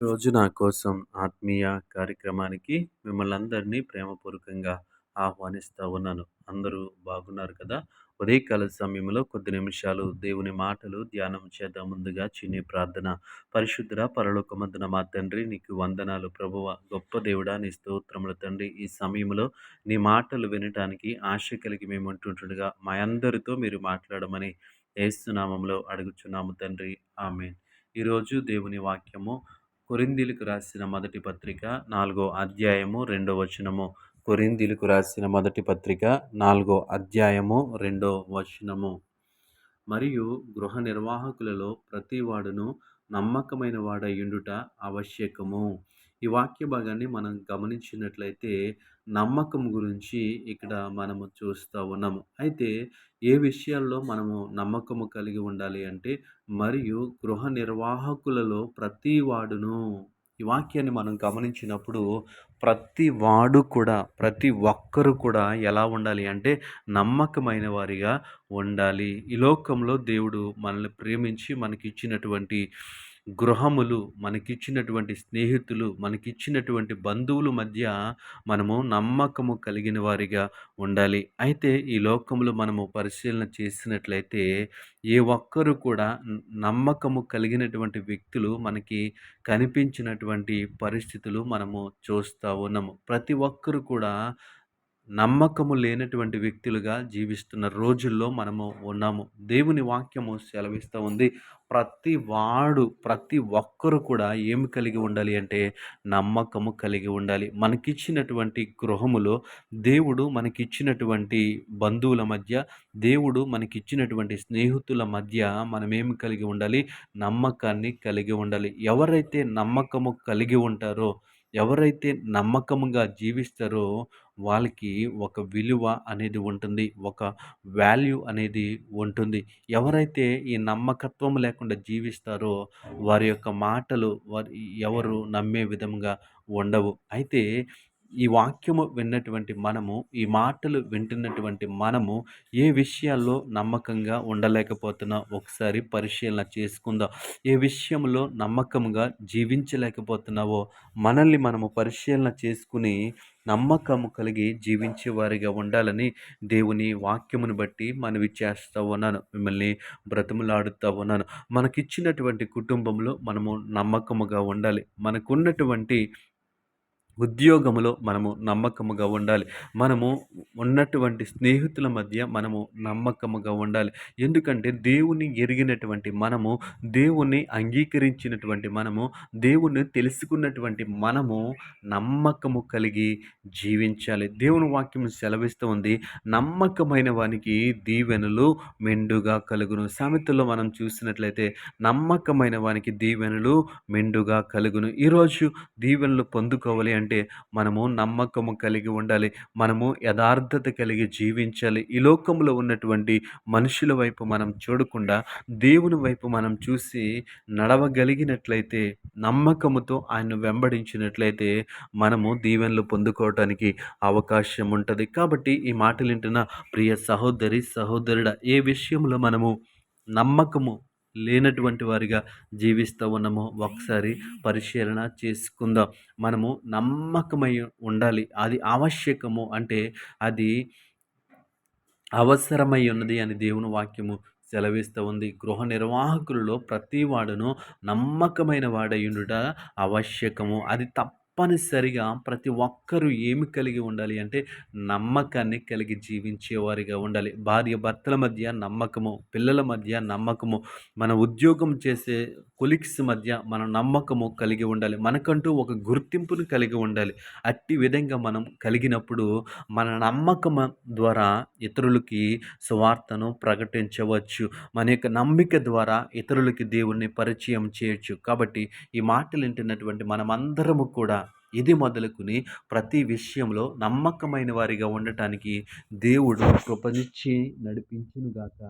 రోజు నా కోసం ఆత్మీయ కార్యక్రమానికి మిమ్మల్ని అందరినీ ప్రేమపూర్వకంగా ఆహ్వానిస్తూ ఉన్నాను. అందరూ బాగున్నారు కదా! ఉదయకాల సమయంలో కొద్ది నిమిషాలు దేవుని మాటలు ధ్యానం చేద్దాం. ముందుగా చిన్ని ప్రార్థన. పరిశుద్ధుడా పరలోకమందున మా తండ్రి నీకు వందనాలు ప్రభువ గొప్ప దేవుడా నీ స్తోత్రముల తండ్రి. ఈ సమయంలో నీ మాటలు వినటానికి ఆశ కలిగి మేము ఉంటుండగా మా అందరితో మీరు మాట్లాడమని ఏసునామంలో అడుగుచున్నాము తండ్రి. ఆమె ఈరోజు దేవుని వాక్యము కొరిందీలకు రాసిన మొదటి పత్రిక నాలుగో అధ్యాయము రెండో వచనము. కొరిందీలకు రాసిన మొదటి పత్రిక నాలుగో అధ్యాయము రెండో వచనము. మరియు గృహ నిర్వాహకులలో ప్రతి వాడును నమ్మకమైన వాడయుండుట ఆవశ్యకము. ఈ వాక్య భాగాన్ని మనం గమనించినట్లయితే నమ్మకం గురించి ఇక్కడ మనము చూస్తూ ఉన్నాము. అయితే ఏ విషయాల్లో మనము నమ్మకము కలిగి ఉండాలి అంటే మరియు గృహ నిర్వాహకులలో ప్రతి వాడును. ఈ వాక్యాన్ని మనం గమనించినప్పుడు ప్రతి వాడు కూడా ప్రతి ఒక్కరు కూడా ఎలా ఉండాలి అంటే నమ్మకమైన వారిగా ఉండాలి. ఈ లోకంలో దేవుడు మనల్ని ప్రేమించి మనకి ఇచ్చినటువంటి గృహములు మనకిచ్చినటువంటి స్నేహితులు మనకిచ్చినటువంటి బంధువుల మధ్య మనము నమ్మకము కలిగిన వారిగా ఉండాలి. అయితే ఈ లోకంలో మనము పరిశీలన చేసినట్లయితే ఏ ఒక్కరు కూడా నమ్మకము కలిగినటువంటి వ్యక్తులు మనకి కనిపించినటువంటి పరిస్థితులు మనము చూస్తూ ఉన్నాము. ప్రతి ఒక్కరు కూడా నమ్మకము లేనటువంటి వ్యక్తులుగా జీవిస్తున్న రోజుల్లో మనము ఉన్నాము. దేవుని వాక్యము సెలవిస్తూ ఉంది. ప్రతి వాడు ప్రతి ఒక్కరు కూడా ఏమి కలిగి ఉండాలి అంటే నమ్మకము కలిగి ఉండాలి. మనకిచ్చినటువంటి గృహములో దేవుడు మనకిచ్చినటువంటి బంధువుల మధ్య దేవుడు మనకిచ్చినటువంటి స్నేహితుల మధ్య మనం ఏమి కలిగి ఉండాలి? నమ్మకాన్ని కలిగి ఉండాలి. ఎవరైతే నమ్మకము కలిగి ఉంటారో ఎవరైతే నమ్మకముగా జీవిస్తారో వాళ్ళకి ఒక విలువ అనేది ఉంటుంది ఒక వాల్యూ అనేది ఉంటుంది. ఎవరైతే ఈ నమ్మకత్వం లేకుండా జీవిస్తారో వారి యొక్క మాటలు వారి ఎవరు నమ్మే విధంగా ఉండవు. అయితే ఈ వాక్యము విన్నటువంటి మనము ఈ మాటలు వింటున్నటువంటి మనము ఏ విషయాల్లో నమ్మకంగా ఉండలేకపోతున్నా ఒకసారి పరిశీలన చేసుకుందాం. ఏ విషయంలో నమ్మకంగా జీవించలేకపోతున్నావో మనల్ని మనము పరిశీలన చేసుకుని నమ్మకము కలిగి జీవించే వారిగా ఉండాలని దేవుని వాక్యమును బట్టి మనవి చేస్తూ ఉన్నాను. మిమ్మల్ని బ్రతుములాడుతూ ఉన్నాను. మనకిచ్చినటువంటి కుటుంబంలో మనము నమ్మకముగా ఉండాలి. మనకున్నటువంటి ఉద్యోగములో మనము నమ్మకముగా ఉండాలి. మనము ఉన్నటువంటి స్నేహితుల మధ్య మనము నమ్మకముగా ఉండాలి. ఎందుకంటే దేవుని ఎరిగినటువంటి మనము దేవుణ్ణి అంగీకరించినటువంటి మనము దేవుణ్ణి తెలుసుకున్నటువంటి మనము నమ్మకము కలిగి జీవించాలి. దేవుని వాక్యం సెలవిస్తూ ఉంది నమ్మకమైన వానికి దీవెనలు మెండుగా కలుగును. సామెతల్లో మనం చూసినట్లయితే నమ్మకమైన వానికి దీవెనలు మెండుగా కలుగును. ఈరోజు దీవెనలు పొందుకోవాలి అంటే అంటే మనము నమ్మకము కలిగి ఉండాలి. మనము యథార్థత కలిగి జీవించాలి. ఈ లోకంలో ఉన్నటువంటి మనుషుల వైపు మనం చూడకుండా దేవుని వైపు మనం చూసి నడవగలిగినట్లయితే నమ్మకముతో ఆయన వెంబడించినట్లయితే మనము దీవెనలు పొందుకోవటానికి అవకాశం ఉంటుంది. కాబట్టి ఈ మాటలు వింటున్న ప్రియ సహోదరి సహోదరుడ ఏ విషయంలో మనము నమ్మకము లేనటువంటి వారిగా జీవిస్తూ ఉన్నామో. ఒకసారి పరిశీలన చేసుకుందాం. మనము నమ్మకమై ఉండాలి. అది ఆవశ్యకము అంటే అది అవసరమై ఉన్నది అని దేవుని వాక్యము సెలవిస్తూ ఉంది. గృహ నిర్వాహకులలో ప్రతి వాడును నమ్మకమైన వాడయుండుట ఆవశ్యకము. అది తప్ప తప్పనిసరిగా ప్రతి ఒక్కరూ ఏమి కలిగి ఉండాలి అంటే నమ్మకాన్ని కలిగి జీవించేవారిగా ఉండాలి. భార్య భర్తల మధ్య నమ్మకము పిల్లల మధ్య నమ్మకము మన ఉద్యోగం చేసే కొలిక్స్ మధ్య మన నమ్మకము కలిగి ఉండాలి. మనకంటూ ఒక గుర్తింపును కలిగి ఉండాలి. అట్టి విధంగా మనం కలిగినప్పుడు మన నమ్మకం ద్వారా ఇతరులకి సువార్తను ప్రకటించవచ్చు. మన యొక్క నమ్మిక ద్వారా ఇతరులకి దేవుణ్ణి పరిచయం చేయొచ్చు. కాబట్టి ఈ మాటలు వింటున్నటువంటి మనమందరము కూడా ఇది మొదలుకుని ప్రతి విషయంలో నమ్మకమైన వారిగా ఉండటానికి దేవుడు కృపనిచ్చి నడిపించునుగాక.